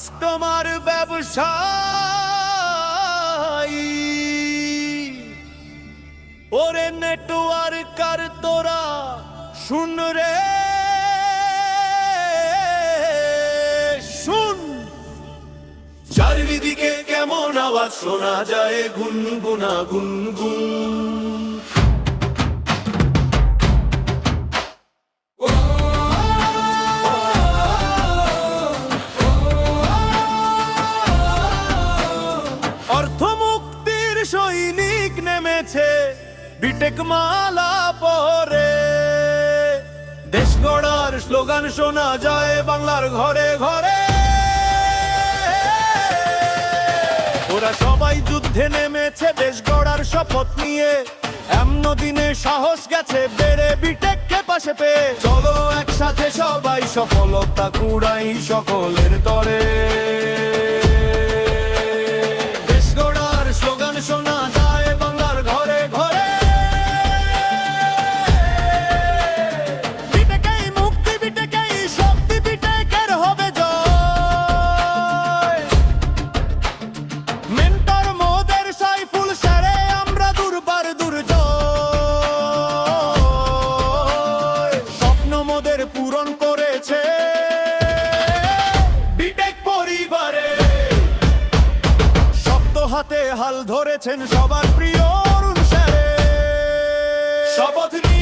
Customer ব্যবসায়ী। ওরে network আর তোরা শুন রে। শুন। চারিদিকে কেমন আওয়াজ, শোনা যায় গুনগুনা, গুনগুন। অর্থমুক্তির সৈনিক নেমেছে বিটেক মালা পরে। দেশ গড়ার স্লোগান শোনা যায় বাংলার ঘরে ঘরে। ওরা সবাই যুদ্ধে নেমেছে, দেশ গড়ার শপথ নিয়ে। এমন দিনে সাহস গেছে বেড়ে বিটেক বিটেককে পাশে পেয়ে। চলো একসাথে সবাই সফলতা কুড়াই সকলের তরে। হাতে হাল ধরেছেন সবার প্রিয় অরুণ স্যারে শপথ নিয়েছি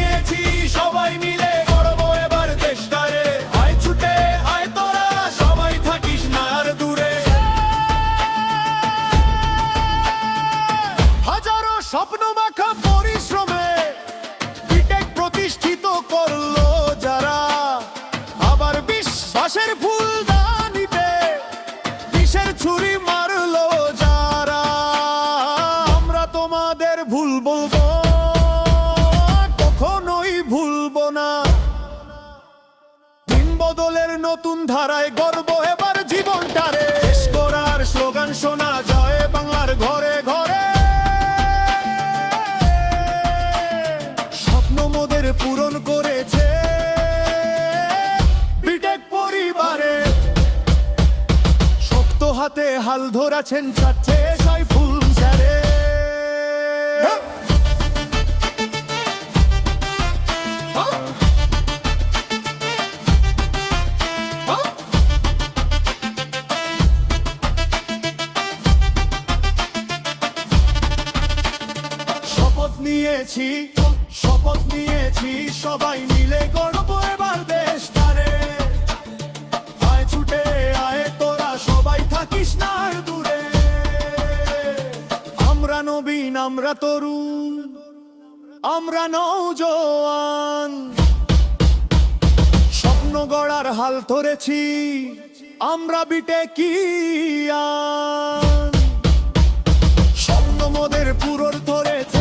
বদলের নতুন ধারায় গর্ব এবার জীবনটারে। শেষ করার স্লোগান শোনা যায় বাংলার ঘরে ঘরে। স্বপ্ন মোদের পূরণ করেছে পরিবারে। শক্ত হাতে হাল ধরাছেন চাচ্ছে নিয়েছি, শপথ নিয়েছি, সবাই মিলে করব এবার দেশ তারে আয় ছুটে আয়, তোরা সবাই থাকিস না দূরে। আমরা নবীন, আমরা তরুণ, আমরা নৌজওয়ান স্বপ্ন গড়ার হাল ধরেছি, আমরা বিটে কি স্বপ্ন মোদের পুরোর ধরেছে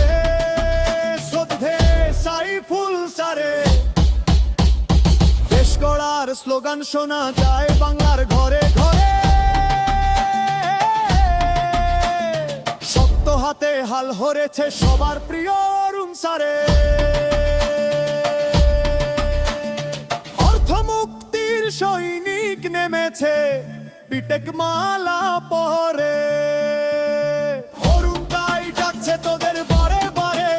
গড়ার স্লোগান শোনা যায়, বাংলার ঘরে ঘরে। শক্ত হাতে হাল হরেছে সবার প্রিয় অরুণ সারে। অর্থমুক্তির সৈনিক নেমেছে, বিটেক মালা পরে। অরুণ তাই ডাকছে তোদের বারে বারে।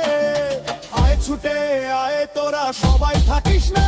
আয় ছুটে, আয় তোরা সবাই থাকিস না